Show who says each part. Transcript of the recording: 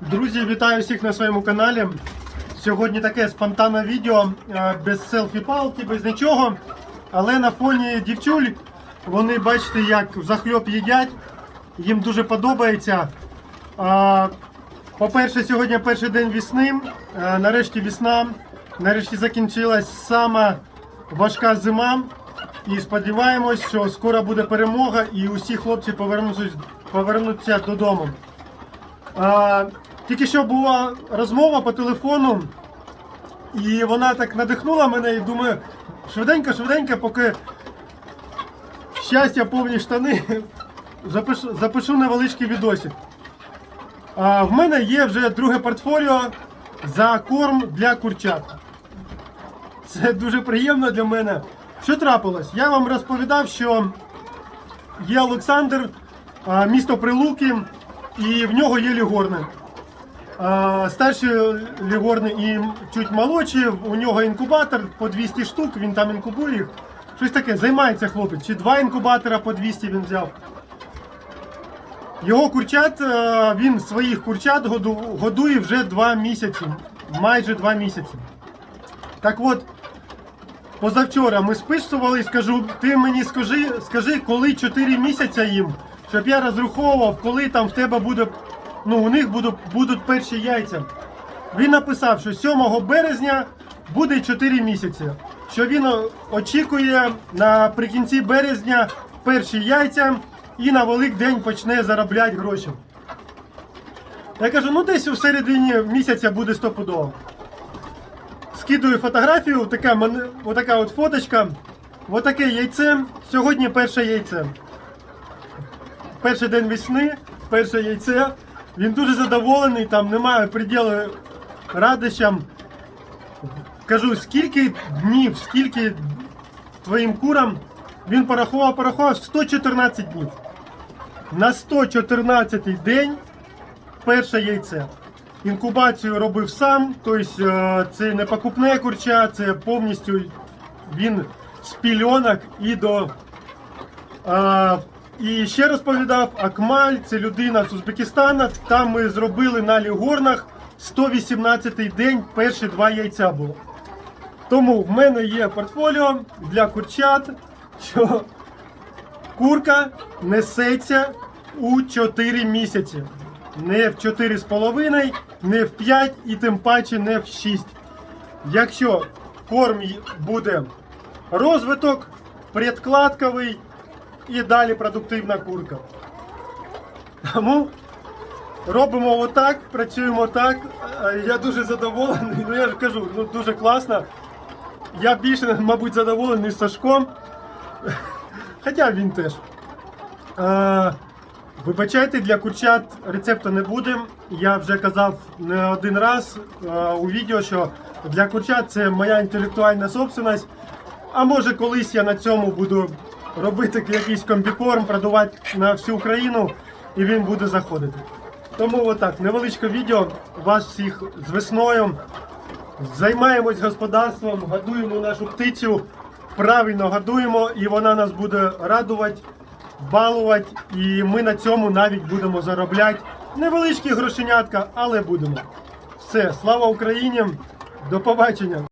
Speaker 1: Друзі, вітаю всіх на своєму каналі. Сьогодні таке спонтанне відео е, без селфі-палки, без нічого. Але на фоні дівчуль вони бачите, як захльоп їдять. Їм дуже подобається. По-перше, сьогодні перший день весни. Е, Нарешті весна. Нарешті закінчилась сама важка зима. І сподіваємось, що скоро буде перемога і усі хлопці повернуться, повернуться додому. Тільки що була розмова по телефону, і вона так надихнула мене і думаю, швиденько, швиденько, поки щастя повні штани, запишу, запишу невеличкий відосик. А, в мене є вже друге портфоліо за корм для курчат. Це дуже приємно для мене. Що трапилось? Я вам розповідав, що є Олександр, місто Прилуки, і в нього є лігорни. А, Старші лігорни і чуть молодші, у нього інкубатор по 200 штук, він там інкубує їх. Щось таке, займається хлопець. Чи два інкубатора по 200 він взяв. Його курчат, е, він своїх курчат годує вже 2 місяці. Майже 2 місяці. Так от, позавчора ми списували скажу, ти мені скажи, скажи, коли 4 місяці їм, щоб я розраховував, коли там в тебе буде, ну у них будуть, будуть перші яйця. Він написав, що 7 березня буде 4 місяці. Що він очікує наприкінці березня перші яйця і на Великдень почне заробляти гроші. Я кажу, ну десь у середині місяця буде стопудово скидую фотографію, така, отака от фоточка. Отаке яйце. Сьогодні перше яйце. Перший день весни, перше яйце. Він дуже задоволений, там немає приділу радощам. Кажу, скільки днів, скільки твоїм курам він порахував, порахував 114 днів. На 114 день перше яйце. Інкубацію робив сам, тобто е, це не покупне курча, це повністю він з пільонок і до. І ще розповідав, Акмаль, це людина з Узбекистана. Там ми зробили на лігорнах 118-й день, перші два яйця було. Тому в мене є портфоліо для курчат, що курка несеться у 4 місяці. Не в 4,5, не в 5 і тим паче не в 6. Якщо корм буде розвиток, предкладковий і далі продуктивна курка. Тому робимо отак, працюємо так. Е, Я дуже задоволений. Ну я ж кажу, ну дуже класно. Я більше, мабуть, задоволений Сашком. Хоча він теж. Е, Вибачайте, для курчат рецепту не буде. Я вже казав не один раз е, у відео, що для курчат це моя інтелектуальна собственность. А може колись я на цьому буду робити якийсь комбікорм, продавати на всю Україну і він буде заходити. Тому отак, невеличке відео. Вас всіх з весною. Займаємось господарством, годуємо нашу птицю, правильно годуємо, і вона нас буде радувати, балувати. І ми на цьому навіть будемо заробляти невеличкі грошенятка, але будемо. Все, слава Україні! До побачення!